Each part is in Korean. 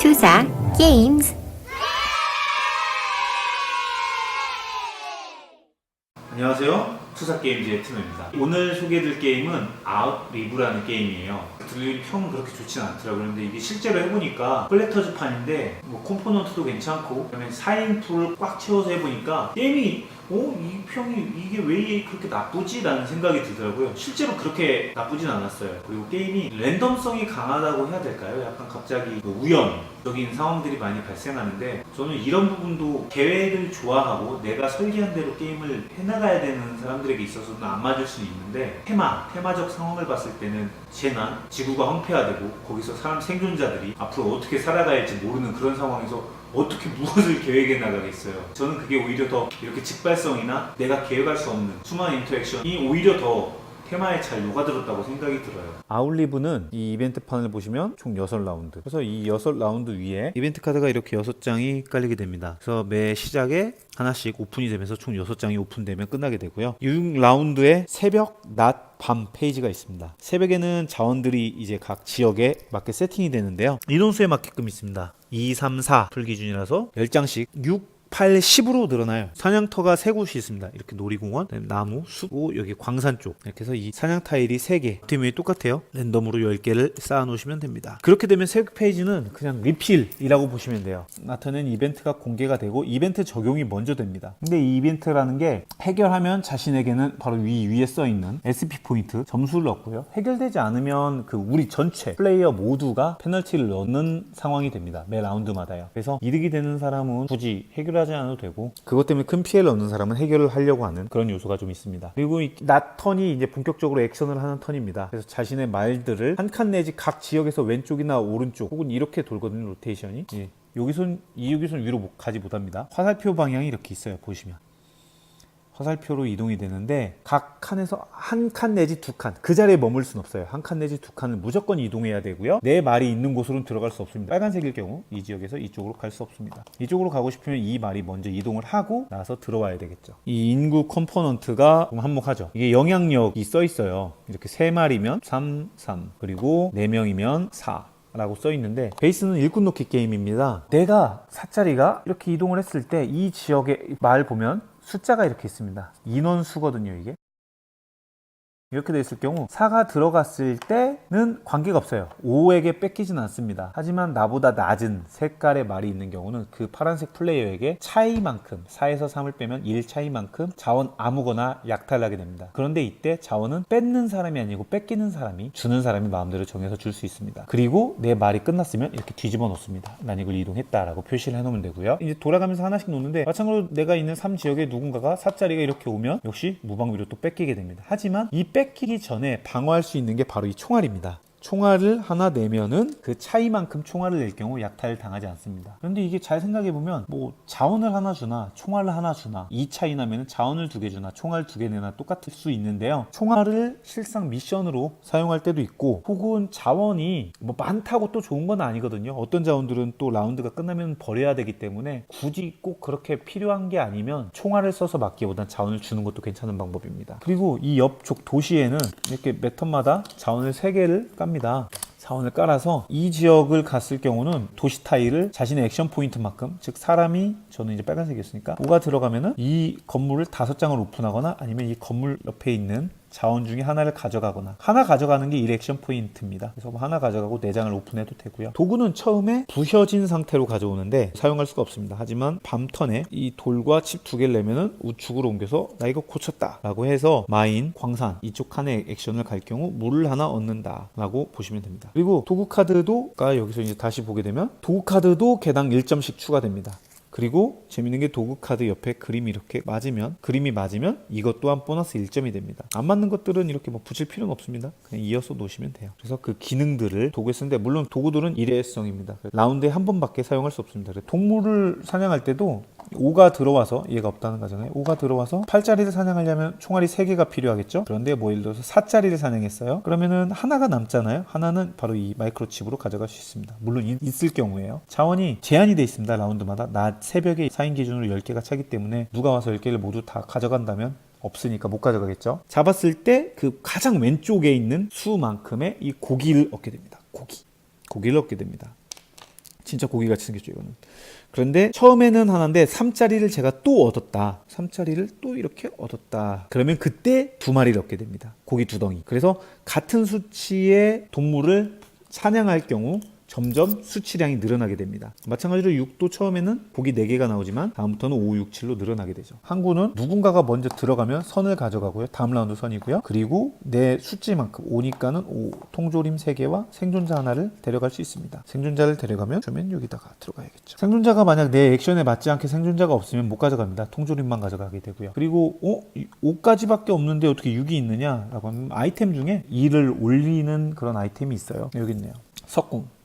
투사 게임즈 안녕하세요. 투사게임즈의 트노입니다. 오늘 소개해드릴 게임은 아웃리브라는 게임이에요. 들리는 평은 그렇게 좋진 않더라고요. 그런데 이게 실제로 해보니까 콜렉터즈 판인데 뭐 컴포넌트도 괜찮고 그다음에 4인 풀을 꽉 채워서 해보니까 게임이 어? 이 평이 이게 왜 그렇게 나쁘지? 라는 생각이 들더라고요. 실제로 그렇게 나쁘진 않았어요. 그리고 게임이 랜덤성이 강하다고 해야 될까요? 약간 갑자기 그 우연 적인 상황들이 많이 발생하는데 저는 이런 부분도 계획을 좋아하고 내가 설계한 대로 게임을 해나가야 되는 사람들에게 있어서는 안 맞을 수는 있는데 테마, 테마적 상황을 봤을 때는 재난, 지구가 황폐화되고 거기서 사람 생존자들이 앞으로 어떻게 살아가야 할지 모르는 그런 상황에서 어떻게 무엇을 계획해 나가겠어요. 저는 그게 오히려 더 이렇게 직발성이나 내가 계획할 수 없는 수많은 인터랙션이 오히려 더 테마에 잘 녹아들었다고 생각이 들어요. 아울리브는 이 이벤트 판을 보시면 총 6라운드. 그래서 이 6라운드 위에 이벤트 카드가 이렇게 6장이 깔리게 됩니다. 그래서 매 시작에 하나씩 오픈이 되면서 총 6장이 오픈되면 끝나게 되고요. 6라운드에 새벽, 낮, 밤 페이지가 있습니다. 새벽에는 자원들이 이제 각 지역에 맞게 세팅이 되는데요. 인원수에 맞게끔 있습니다. 2, 3, 4 풀 기준이라서 10장씩 6, 8, 10으로 늘어나요. 사냥터가 세 곳이 있습니다. 이렇게 놀이공원, 나무, 숲, 여기 광산 쪽. 이렇게 해서 이 사냥 타일이 3개. 팀이 똑같아요. 랜덤으로 10개를 쌓아 놓으시면 됩니다. 그렇게 되면 새 페이지는 그냥 리필이라고 보시면 돼요. 나타낸 이벤트가 공개가 되고 이벤트 적용이 먼저 됩니다. 근데 이 이벤트라는 게 해결하면 자신에게는 바로 위 위에 써 있는 SP 포인트 점수를 얻고요. 해결되지 않으면 그 우리 전체 플레이어 모두가 페널티를 넣는 상황이 됩니다. 매 라운드마다요. 그래서 이득이 되는 사람은 굳이 해결 하지 않아도 되고 그것 때문에 큰 피해를 얻는 사람은 해결을 하려고 하는 그런 요소가 좀 있습니다. 그리고 이낮 턴이 이제 본격적으로 액션을 하는 턴입니다. 그래서 자신의 말들을 한 칸 내지 각 지역에서 왼쪽이나 오른쪽 혹은 이렇게 돌거든요. 로테이션이. 예. 여기선 이 여기선 위로 못- 가지 못합니다. 화살표 방향이 이렇게 있어요. 보시면. 화살표로 이동이 되는데 각 칸에서 한 칸 내지 두 칸 그 자리에 머물 수는 없어요. 한 칸 내지 두 칸을 무조건 이동해야 되고요. 내 말이 있는 곳으로는 들어갈 수 없습니다. 빨간색일 경우 이 지역에서 이쪽으로 갈 수 없습니다. 이쪽으로 가고 싶으면 이 말이 먼저 이동을 하고 나서 들어와야 되겠죠. 이 인구 컴포넌트가 좀 한몫하죠. 이게 영향력이 써 있어요. 이렇게 세 마리면 3, 3 그리고 네 명이면 4 라고 써 있는데 베이스는 일꾼 놓기 게임입니다. 내가 사짜리가 이렇게 이동을 했을 때 이 지역의 말 보면 숫자가 이렇게 있습니다. 인원수거든요, 이게. 이렇게 돼 있을 경우 4가 들어갔을 때는 관계가 없어요. 5에게 뺏기진 않습니다. 하지만 나보다 낮은 색깔의 말이 있는 경우는 그 파란색 플레이어에게 차이만큼 4에서 3을 빼면 1 차이만큼 자원 아무거나 약탈하게 됩니다. 그런데 이때 자원은 뺏는 사람이 아니고 뺏기는 사람이 주는 사람이 마음대로 정해서 줄 수 있습니다. 그리고 내 말이 끝났으면 이렇게 뒤집어 놓습니다. 난 이걸 이동했다라고 표시를 해놓으면 되고요. 이제 돌아가면서 하나씩 놓는데 마찬가지로 내가 있는 3지역에 누군가가 4자리가 이렇게 오면 역시 무방비로 또 뺏기게 됩니다. 하지만 이 뺏기기 전에 방어할 수 있는 게 바로 이 총알입니다. 총알을 하나 내면은 그 차이만큼 총알을 낼 경우 약탈 당하지 않습니다. 그런데 이게 잘 생각해 보면 뭐 자원을 하나 주나 총알을 하나 주나 이 차이 나면은 자원을 두 개 주나 총알 두 개 내나 똑같을 수 있는데요. 총알을 실상 미션으로 사용할 때도 있고 혹은 자원이 뭐 많다고 또 좋은 건 아니거든요. 어떤 자원들은 또 라운드가 끝나면 버려야 되기 때문에 굳이 꼭 그렇게 필요한 게 아니면 총알을 써서 막기보단 자원을 주는 것도 괜찮은 방법입니다. 그리고 이 옆쪽 도시에는 이렇게 매 턴마다 자원을 3개를 깝니다. 자원을 깔아서 이 지역을 갔을 경우는 도시 타일을 자신의 액션 포인트만큼 즉 사람이 저는 이제 빨간색이었으니까 5가 들어가면은 이 건물을 다섯 장을 오픈하거나 아니면 이 건물 옆에 있는 자원 중에 하나를 가져가거나 하나 가져가는 게 1액션 포인트입니다. 그래서 뭐 하나 가져가고 4장을 오픈해도 되고요. 도구는 처음에 부셔진 상태로 가져오는데 사용할 수가 없습니다. 하지만 밤턴에 이 돌과 칩 두 개를 내면은 우측으로 옮겨서 나 이거 고쳤다 라고 해서 마인, 광산 이쪽 칸에 액션을 갈 경우 물을 하나 얻는다 라고 보시면 됩니다. 그리고 도구 카드도 가 여기서 이제 다시 보게 되면 도구 카드도 개당 1점씩 추가됩니다. 그리고 재밌는 게 도구 카드 옆에 그림이 이렇게 맞으면 그림이 맞으면 이것 또한 보너스 1점이 됩니다. 안 맞는 것들은 이렇게 뭐 붙일 필요는 없습니다. 그냥 이어서 놓으시면 돼요. 그래서 그 기능들을 도구에 쓰는데 물론 도구들은 일회성입니다. 라운드에 한 번밖에 사용할 수 없습니다. 동물을 사냥할 때도 5가 들어와서 얘가 없다는 거잖아요. 5가 들어와서 8짜리를 사냥하려면 총알이 3개가 필요하겠죠. 그런데 뭐 예를 들어서 4짜리를 사냥했어요. 그러면은 하나가 남잖아요. 하나는 바로 이 마이크로칩으로 가져갈 수 있습니다. 물론 이- 있을 경우에요. 자원이 제한이 돼 있습니다. 라운드마다 낮 새벽에 4인 기준으로 10개가 차기 때문에 누가 와서 10개를 모두 다 가져간다면 없으니까 못 가져가겠죠. 잡았을 때 그 가장 왼쪽에 있는 수만큼의 이 고기를 얻게 됩니다. 고기. 고기를 얻게 됩니다. 진짜 고기같이 생겼죠 이거는. 그런데 처음에는 하나인데 3짜리를 제가 또 얻었다. 3짜리를 또 이렇게 얻었다. 그러면 그때 두 마리를 얻게 됩니다. 고기 두 덩이. 그래서 같은 수치의 동물을 사냥할 경우 점점 수치량이 늘어나게 됩니다. 마찬가지로 6도 처음에는 고기 4개가 나오지만 다음부터는 5, 6, 7로 늘어나게 되죠. 항구는 누군가가 먼저 들어가면 선을 가져가고요. 다음 라운드 선이고요. 그리고 내 수치만큼 5니까는 5, 통조림 3개와 생존자 하나를 데려갈 수 있습니다. 생존자를 데려가면 그러면 여기다가 들어가야겠죠. 생존자가 만약 내 액션에 맞지 않게 생존자가 없으면 못 가져갑니다. 통조림만 가져가게 되고요. 그리고 어? 5까지밖에 없는데 어떻게 6이 있느냐라고 하면 아이템 중에 2를 올리는 그런 아이템이 있어요. 여기 있네요. 석궁.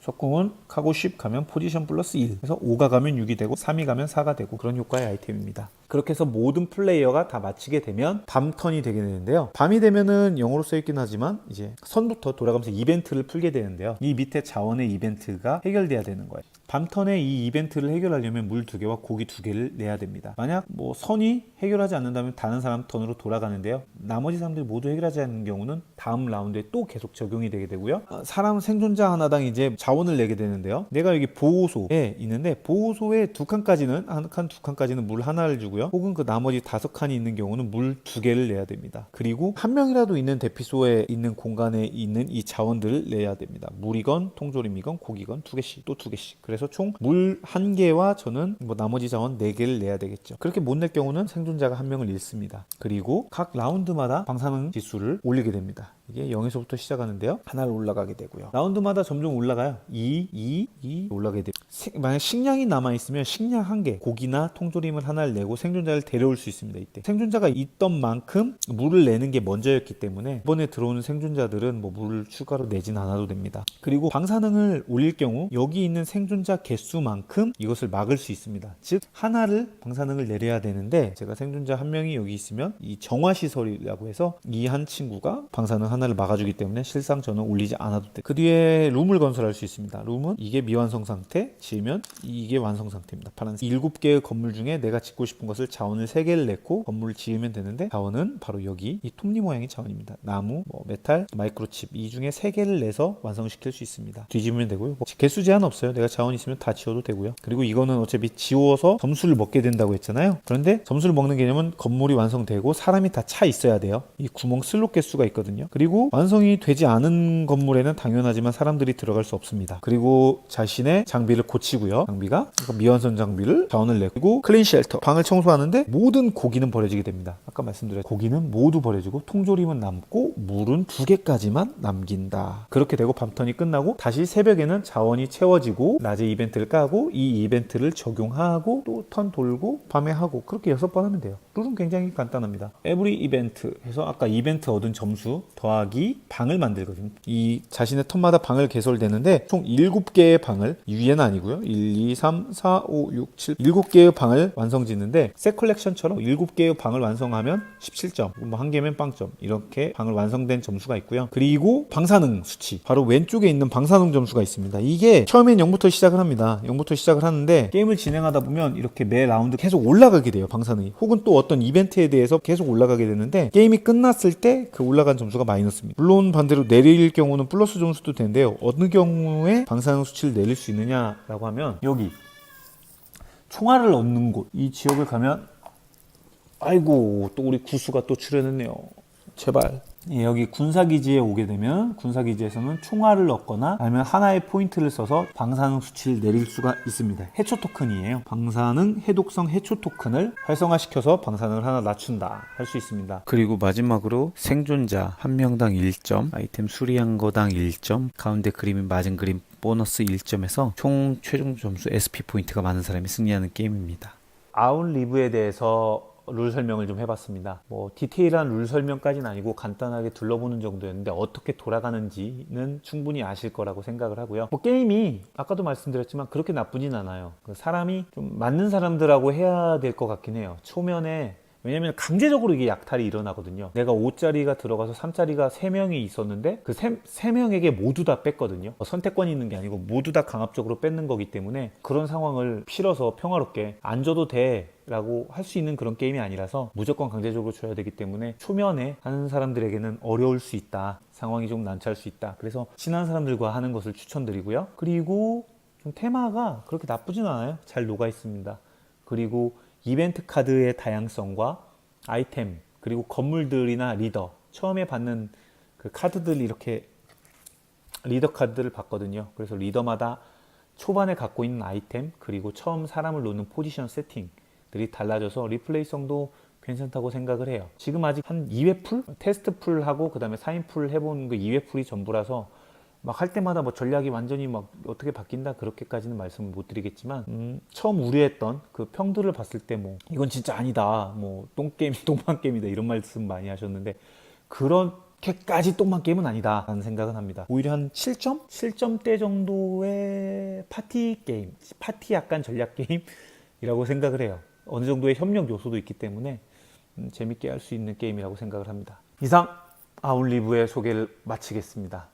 석궁은 카고 10 가면 포지션 플러스 1 그래서 5가 가면 6이 되고 3이 가면 4가 되고 그런 효과의 아이템입니다. 그렇게 해서 모든 플레이어가 다 마치게 되면 밤 턴이 되게 되는데요. 밤이 되면은 영어로 써있긴 하지만 이제 선부터 돌아가면서 이벤트를 풀게 되는데요. 이 밑에 자원의 이벤트가 해결돼야 되는 거예요 밤 턴에 이 이벤트를 해결하려면 물 두 개와 고기 두 개를 내야 됩니다 만약 뭐 선이 해결하지 않는다면 다른 사람 턴으로 돌아가는데요 나머지 사람들이 모두 해결하지 않는 경우는 다음 라운드에 또 계속 적용이 되게 되고요 어, 사람 생존자 하나당 이제 자원을 내게 되는데요. 내가 여기 보호소에 있는데 보호소에 두 칸까지는 한 칸 두 칸까지는 물 하나를 주고요. 혹은 그 나머지 다섯 칸이 있는 경우는 물 두 개를 내야 됩니다. 그리고 한 명이라도 있는 대피소에 있는 공간에 있는 이 자원들을 내야 됩니다. 물이건 통조림이건 고기건 두 개씩 또 두 개씩. 그래서 총 물 한 개와 저는 뭐 나머지 자원 네 개를 내야 되겠죠. 그렇게 못 낼 경우는 생존자가 한 명을 잃습니다. 그리고 각 라운드마다 방사능 지수를 올리게 됩니다. 이게 0에서부터 시작하는데요. 하나를 올라가게 되고요. 라운드마다 점점 올라가요. 2, 2, 2 올라가게 돼요. 식- 만약 식량이 남아 있으면 식량 한 개, 고기나 통조림을 하나를 내고 생존자를 데려올 수 있습니다. 이때 생존자가 있던 만큼 물을 내는 게 먼저였기 때문에 이번에 들어오는 생존자들은 뭐 물을 추가로 내진 않아도 됩니다. 그리고 방사능을 올릴 경우 여기 있는 생존자 개수만큼 이것을 막을 수 있습니다. 즉 하나를 방사능을 내려야 되는데 제가 생존자 한 명이 여기 있으면 이 정화 시설이라고 해서 이 한 친구가 방사능 하나를 막아주기 때문에 실상 저는 올리지 않아도 돼. 그 뒤에 룸을 건설할 수 있습니다. 룸은 이게 미완성 상태, 지으면 이게 완성 상태입니다. 파란색. 일곱 개의 건물 중에 내가 짓고 싶은 것을 자원을 세 개를 냈고 건물을 지으면 되는데 자원은 바로 여기 이 톱니 모양의 자원입니다. 나무, 뭐 메탈, 마이크로칩 이 중에 세 개를 내서 완성시킬 수 있습니다. 뒤집으면 되고요. 뭐 개수 제한 없어요. 내가 자원 있으면 다 지워도 되고요. 그리고 이거는 어차피 지워서 점수를 먹게 된다고 했잖아요. 그런데 점수를 먹는 개념은 건물이 완성되고 사람이 다 차 있어야 돼요. 이 구멍 슬롯 개수가 있거든요. 그리고 완성이 되지 않은 건물에는 당연하지만 사람들이 들어갈 수 없습니다. 그리고 자신의 장비를 고치고요. 장비가 미완성 장비를 자원을 내고 클린 쉘터 방을 청소하는데 모든 고기는 버려지게 됩니다. 아까 말씀드렸 고기는 모두 버려지고 통조림은 남고 물은 두 개까지만 남긴다. 그렇게 되고 밤턴이 끝나고 다시 새벽에는 자원이 채워지고 낮에 이벤트를 까고 이 이벤트를 적용하고 또 턴 돌고 밤에 하고 그렇게 여섯 번 하면 돼요. 룰은 굉장히 간단합니다. 에브리 이벤트 해서 아까 이벤트 얻은 점수 더 하기 방을 만들거든요. 이 자신의 턴마다 방을 개설되는데 총 7개의 방을 위에는 아니고요. 1, 2, 3, 4, 5, 6, 7 7개의 방을 완성 짓는데 셋 컬렉션처럼 7개의 방을 완성하면 17점, 뭐 한 개면 빵점 이렇게 방을 완성된 점수가 있고요. 그리고 방사능 수치 바로 왼쪽에 있는 방사능 점수가 있습니다. 이게 처음엔 0부터 시작을 합니다. 0부터 시작을 하는데 게임을 진행하다 보면 이렇게 매 라운드 계속 올라가게 돼요. 방사능이 혹은 또 어떤 이벤트에 대해서 계속 올라가게 되는데 게임이 끝났을 때 그 올라간 점수가 마이너스입니다. 물론 반대로 내릴 경우는 플러스 점수도 되는데요. 어느 경우에 방사능 수치를 내릴 수 있느냐라고 하면 여기 총알을 얻는 곳 이 지역을 가면 아이고 또 우리 구수가 또 출연했네요. 제발. 예, 여기 군사기지에 오게 되면 군사기지에서는 총알을 얻거나 아니면 하나의 포인트를 써서 방사능 수치를 내릴 수가 있습니다. 해초 토큰이에요. 방사능 해독성 해초 토큰을 활성화시켜서 방사능을 하나 낮춘다 할 수 있습니다. 그리고 마지막으로 생존자 한 명당 1점, 아이템 수리한 거당 1점, 가운데 그림이 맞은 그림 보너스 1점에서 총 최종 점수 SP 포인트가 많은 사람이 승리하는 게임입니다. 아웃 리브에 대해서 룰 설명을 좀 해봤습니다. 뭐 디테일한 룰 설명까지는 아니고 간단하게 둘러보는 정도였는데 어떻게 돌아가는지는 충분히 아실 거라고 생각을 하고요. 뭐 게임이 아까도 말씀드렸지만 그렇게 나쁘진 않아요. 그 사람이 좀 맞는 사람들하고 해야 될 것 같긴 해요. 초면에 왜냐면 강제적으로 이게 약탈이 일어나거든요. 내가 5짜리가 들어가서 3짜리가 3명이 있었는데 그 3, 명에게 모두 다 뺐거든요. 어, 선택권이 있는 게 아니고 모두 다 강압적으로 뺏는 거기 때문에 그런 상황을 필어서 평화롭게 안 줘도 돼. 라고 할 수 있는 그런 게임이 아니라서 무조건 강제적으로 줘야 되기 때문에 초면에 하는 사람들에게는 어려울 수 있다. 상황이 좀 난처할 수 있다. 그래서 친한 사람들과 하는 것을 추천드리고요. 그리고 좀 테마가 그렇게 나쁘진 않아요. 잘 녹아 있습니다. 그리고 이벤트 카드의 다양성과 아이템 그리고 건물들이나 리더 처음에 받는 그 카드들이 이렇게 리더 카드들을 봤거든요. 그래서 리더마다 초반에 갖고 있는 아이템 그리고 처음 사람을 놓는 포지션 세팅 들이 달라져서 리플레이성도 괜찮다고 생각을 해요. 지금 아직 한 2회 풀 테스트 풀 하고 그 다음에 4인 풀 해본 그 2회 풀이 전부라서 막 할 때마다 뭐 전략이 완전히 막 어떻게 바뀐다 그렇게까지는 말씀을 못 드리겠지만 음, 처음 우려했던 그 평들을 봤을 때 뭐 이건 진짜 아니다 뭐 똥게임 똥만 게임이다 이런 말씀 많이 하셨는데 그렇게까지 똥만 게임은 아니다 라는 생각은 합니다 오히려 한 7점? 7점대 정도의 파티 게임 파티 약간 전략 게임이라고 생각을 해요 어느 정도의 협력 요소도 있기 때문에 음, 재밌게 할 수 있는 게임이라고 생각을 합니다. 이상 아울리브의 소개를 마치겠습니다